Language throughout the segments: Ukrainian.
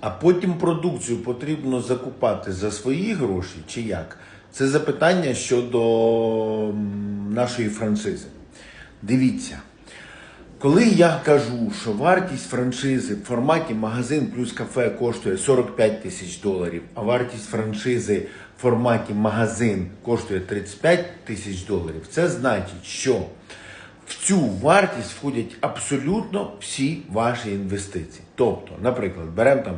а потім продукцію потрібно закупати за свої гроші чи як? Це запитання щодо нашої франшизи. Дивіться. Коли я кажу, що вартість франшизи в форматі магазин плюс кафе коштує 45 тисяч доларів, а вартість франшизи в форматі магазин коштує 35 тисяч доларів, це значить, що в цю вартість входять абсолютно всі ваші інвестиції. Тобто, наприклад, беремо там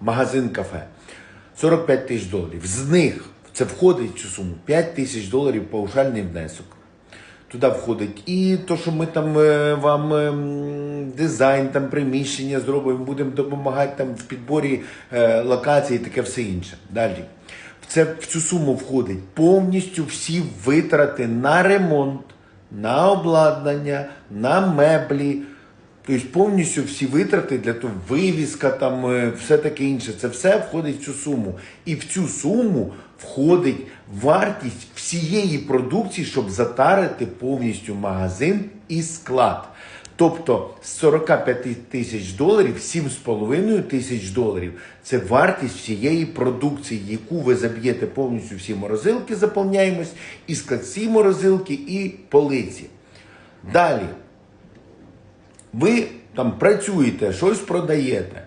магазин кафе 45 тисяч доларів. З них це входить в цю суму 5 тисяч доларів паушальний внесок. Туди входить і то, що ми там е, вам ем, дизайн, там приміщення зробимо, будемо допомагати там в підборі е, локацій і таке все інше. Далі. В, це, в цю суму входить повністю всі витрати на ремонт, на обладнання, на меблі. Тобто повністю всі витрати для того, вивіска, там е, все таке інше, це все входить в цю суму. І в цю суму входить вартість всієї продукції, щоб затарити повністю магазин і склад. Тобто з 45 тисяч доларів 7,5 тисяч доларів це вартість всієї продукції, яку ви заб'єте повністю всі морозилки, заповняємось, і складці морозилки, і полиці. Далі ви там працюєте, щось продаєте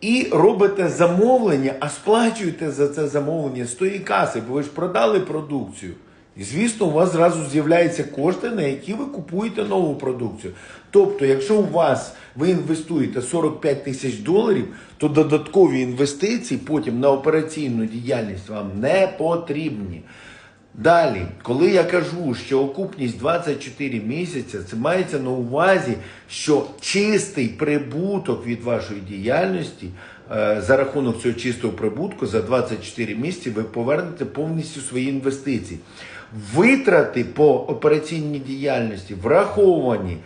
і робите замовлення, а сплачуєте за це замовлення з тої каси, бо ви ж продали продукцію. І звісно, у вас зразу з'являються кошти, на які ви купуєте нову продукцію. Тобто, якщо у вас ви інвестуєте 45 тисяч доларів, то додаткові інвестиції потім на операційну діяльність вам не потрібні. Далі, коли я кажу, що окупність 24 місяці, це мається на увазі, що чистий прибуток від вашої діяльності е, за рахунок цього чистого прибутку за 24 місяці ви повернете повністю свої інвестиції. Витрати по операційній діяльності враховані.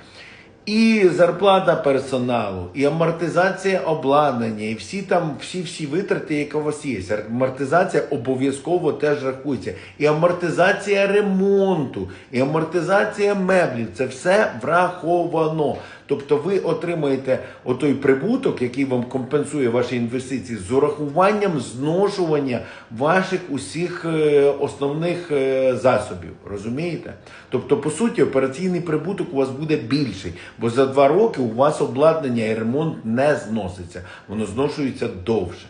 І зарплата персоналу, і амортизація обладнання, і всі там всі всі витрати, які у вас є. Амортизація обов'язково теж рахується. І амортизація ремонту, і амортизація меблів це все враховано. Тобто ви отримаєте отой прибуток, який вам компенсує ваші інвестиції, з урахуванням зношування ваших усіх е, основних е, засобів. Розумієте? Тобто, по суті, операційний прибуток у вас буде більший, бо за два роки у вас обладнання і ремонт не зноситься, воно зношується довше.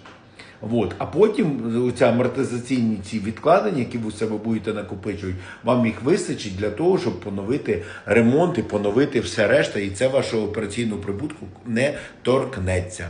От. А потім ці амортизаційні ці відкладення, які ви себе будете накопичувати, вам їх вистачить для того, щоб поновити ремонт і поновити все решта, і це вашого операційного прибутку не торкнеться.